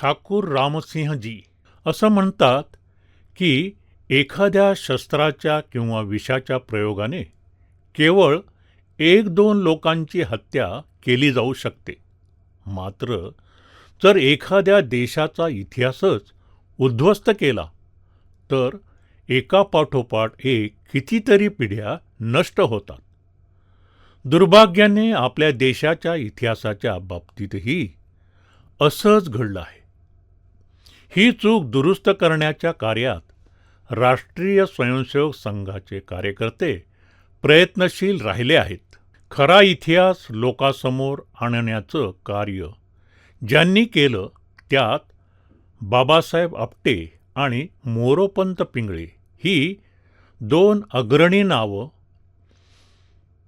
ठाकूर रामसिंहजी असं म्हणतात की एखाद्या शस्त्राच्या किंवा विषाच्या प्रयोगाने केवळ एक दोन लोकांची हत्या केली जाऊ शकते. मात्र जर एखाद्या देशाचा इतिहासच उद्ध्वस्त केला तर एकापाठोपाठ एक कितीतरी पिढ्या नष्ट होतात. दुर्भाग्याने आपल्या देशाच्या इतिहासाच्या बाबतीतही असंच घडलं आहे. ही चूक दुरुस्त करण्याच्या कार्यात राष्ट्रीय स्वयंसेवक संघाचे कार्यकर्ते प्रयत्नशील राहिले आहेत. खरा इतिहास लोकासमोर आणण्याचं कार्य ज्यांनी केलं त्यात बाबासाहेब आपटे आणि मोरोपंत पिंगळे ही दोन अग्रणी नावं.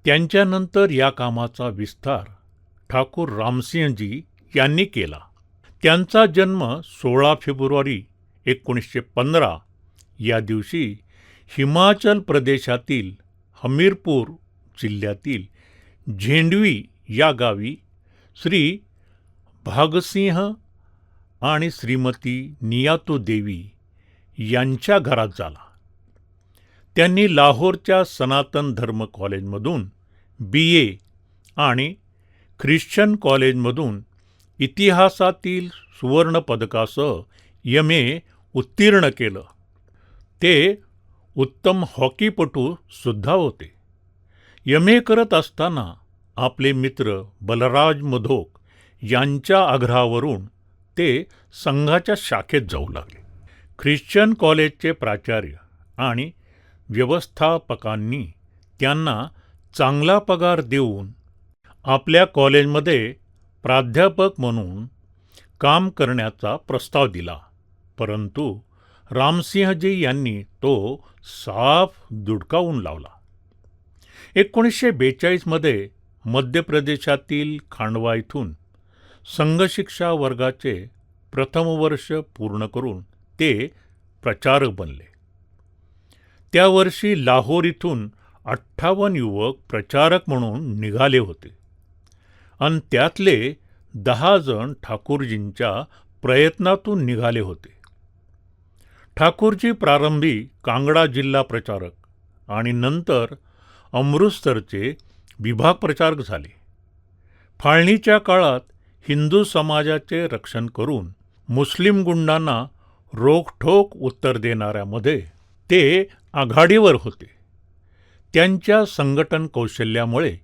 त्यांच्यानंतर या कामाचा विस्तार ठाकूर रामसिंहजी यांनी केला. त्यांचा जन्म सोळा फेब्रुवारी एकोणीसशे पंधरा या दिवशी हिमाचल प्रदेशातील हमीरपूर जिल्ह्यातील झेंडवी या गावी श्री भागसिंह आणि श्रीमती नियातो देवी यांच्या घरात झाला. त्यांनी लाहोरच्या सनातन धर्म कॉलेजमधून बी ए आणि ख्रिश्चन कॉलेजमधून इतिहासातील सुवर्णपदकासह यम ए उत्तीर्ण केलं. ते उत्तम हॉकीपटू सुद्धा होते. यम ए करत असताना आपले मित्र बलराज मधोक यांच्या आग्रहावरून ते संघाच्या शाखेत जाऊ लागले. ख्रिश्चन कॉलेजचे प्राचार्य आणि व्यवस्थापकांनी त्यांना चांगला पगार देऊन आपल्या कॉलेजमध्ये प्राध्यापक म्हणून काम करण्याचा प्रस्ताव दिला. परंतु रामसिंहजी यांनी तो साफ दुडकावून लावला. एकोणीसशे बेचाळीसमध्ये मध्य प्रदेशातील खांडवा इथून संघशिक्षा वर्गाचे प्रथम वर्ष पूर्ण करून ते प्रचारक बनले. त्या वर्षी लाहोर इथून अठ्ठावन्न युवक प्रचारक म्हणून निघाले होते. आणि त्यातले दहा जण ठाकूरजींच्या प्रयत्नातून निघाले होते. ठाकूरजी प्रारंभी कांगडा जिल्हा प्रचारक आणि नंतर अमृतसरचे विभाग प्रचारक झाले. फाळणीच्या काळात हिंदू समाजाचे रक्षण करून मुस्लिम गुंडांना रोखठोक उत्तर देणाऱ्यामध्ये ते आघाडीवर होते. त्यांच्या संघटन कौशल्यामुळे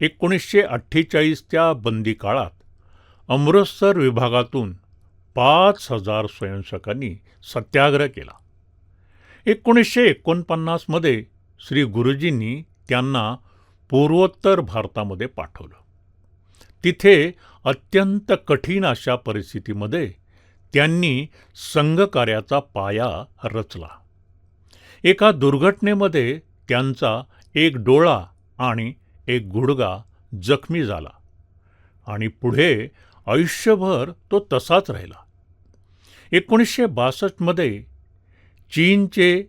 एकोणीसशे अठ्ठेचाळीसच्या बंदी काळात अमृतसर विभागातून पाच हजार स्वयंसेवकांनी सत्याग्रह केला. एकोणीसशे एकोणपन्नासमध्ये श्री गुरुजींनी त्यांना पूर्वोत्तर भारतामध्ये पाठवलं. तिथे अत्यंत कठीण अशा परिस्थितीमध्ये त्यांनी संघकार्याचा पाया रचला. एका दुर्घटनेमध्ये त्यांचा एक डोळा आणि एक गुडगा जखमी झाला आणि पुढे आयुष्यभर तो तसाच राहिला. एकोणीसशे बासष्टमध्ये चीनचे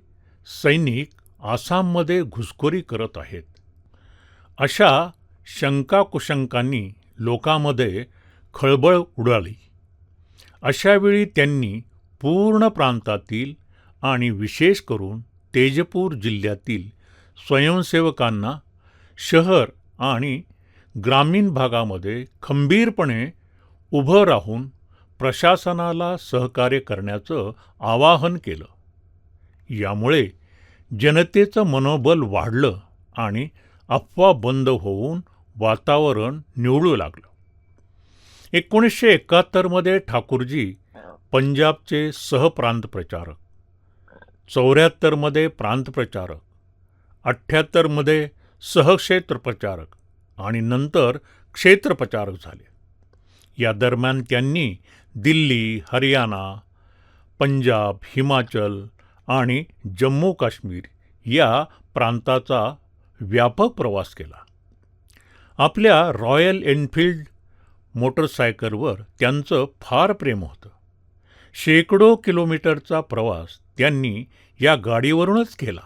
सैनिक आसाममध्ये घुसखोरी करत आहेत. अशा शंकाकुशंकांनी लोकांमध्ये खळबळ उडाली. अशावेळी त्यांनी पूर्ण प्रांतातील आणि विशेष करून तेजपूर जिल्ह्यातील स्वयंसेवकांना शहर आणि ग्रामीण भागामध्ये खंबीरपणे उभं राहून प्रशासनाला सहकार्य करण्याचं आवाहन केलं. यामुळे जनतेचं मनोबल वाढलं आणि अफवा बंद होऊन वातावरण निवळू लागलं. एकोणीसशे एकाहत्तरमध्ये ठाकूरजी पंजाबचे सहप्रांत प्रचारक चौऱ्याहत्तरमध्ये प्रांत प्रचारक अठ्ठ्याहत्तरमध्ये सहक्षेत्र प्रचारक आणि नंतर क्षेत्रप्रचारक झाले. या दरम्यान त्यांनी दिल्ली हरियाणा पंजाब हिमाचल आणि जम्मू काश्मीर या प्रांताचा व्यापक प्रवास केला. आपल्या रॉयल एनफिल्ड मोटरसायकलवर त्यांचं फार प्रेम होतं. शेकडो किलोमीटरचा प्रवास त्यांनी या गाडीवरूनच केला.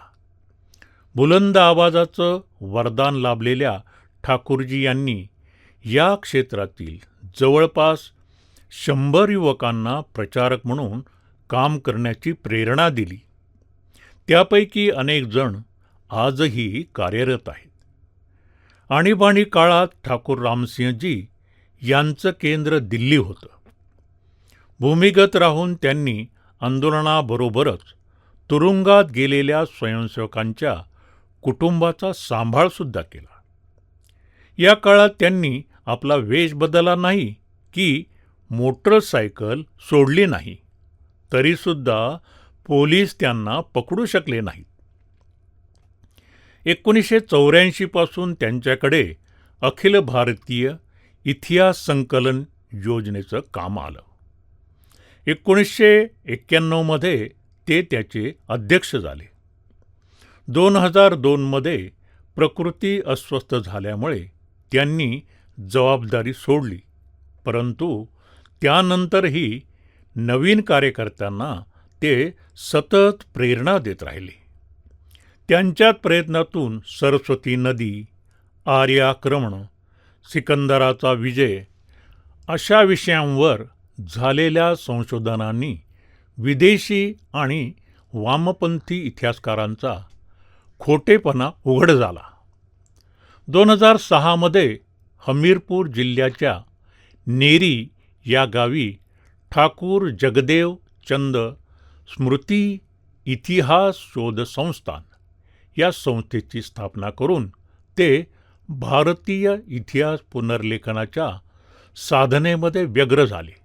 बुलंद आवाजाचं वरदान लाभलेल्या ठाकूरजी यांनी या क्षेत्रातील जवळपास शंभर युवकांना प्रचारक म्हणून काम करण्याची प्रेरणा दिली. त्यापैकी अनेक जण आजही कार्यरत आहेत. आणीबाणी काळात ठाकूर रामसिंहजी यांचं केंद्र दिल्ली होतं. भूमिगत राहून त्यांनी आंदोलनाबरोबरच तुरुंगात गेलेल्या स्वयंसेवकांच्या कुटुंबाचा सांभाळसुद्धा केला. या काळात त्यांनी आपला वेश बदलला नाही की मोटरसायकल सोडली नाही. तरीसुद्धा पोलीस त्यांना पकडू शकले नाहीत. एकोणीसशे चौऱ्याऐंशीपासून त्यांच्याकडे अखिल भारतीय इतिहास संकलन योजनेचं काम आलं. एकोणीसशे एक्क्याण्णवमध्ये ते त्याचे अध्यक्ष झाले. दोन हजार दोनमध्ये प्रकृती अस्वस्थ झाल्यामुळे त्यांनी जबाबदारी सोडली. परंतु त्यानंतरही नवीन कार्यकर्त्यांना ते सतत प्रेरणा देत राहिले. त्यांच्याच प्रयत्नातून सरस्वती नदी आर्याक्रमण सिकंदराचा विजय अशा विषयांवर झालेल्या संशोधनांनी विदेशी आणि वामपंथी इतिहासकारांचा खोटेपणा उघड झाला. दोन हजार सहामध्ये हमीरपूर जिल्ह्याच्या नेरी या गावी ठाकूर जगदेव चंद स्मृती इतिहास शोध संस्थान या संस्थेची स्थापना करून ते भारतीय इतिहास पुनर्लेखनाच्या साधनेमध्ये व्यग्र झाले.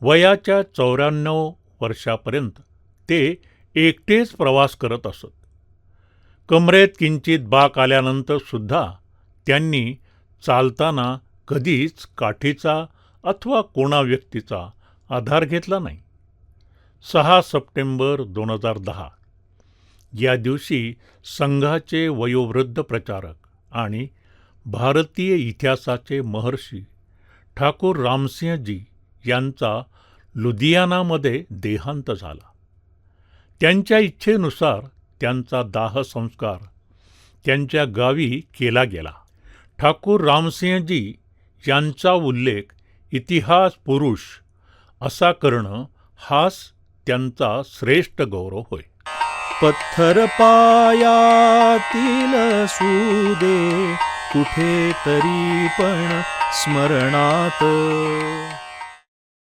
वयाच्या चौऱ्याण्णव वर्षापर्यंत ते एकटेच प्रवास करत असत. कमरेत किंचित बाक आल्यानंतर सुद्धा त्यांनी चालताना कधीच काठीचा अथवा कोणा व्यक्तीचा आधार घेतला नाही. सहा सप्टेंबर दोन हजार दहा या दिवशी संघाचे वयोवृद्ध प्रचारक आणि भारतीय इतिहासाचे महर्षी ठाकूर रामसिंहजी यांचा लुधियानामध्ये देहांत झाला. त्यांच्या इच्छेनुसार त्यांचा दाह संस्कार त्यांच्या गावी केला गेला. ठाकूर रामसिंहजी यांचा उल्लेख इतिहास पुरुष असा करणं हाच त्यांचा श्रेष्ठ गौरव होय. पत्थर पायातील सुदे कुठे तरी पण स्मरणात.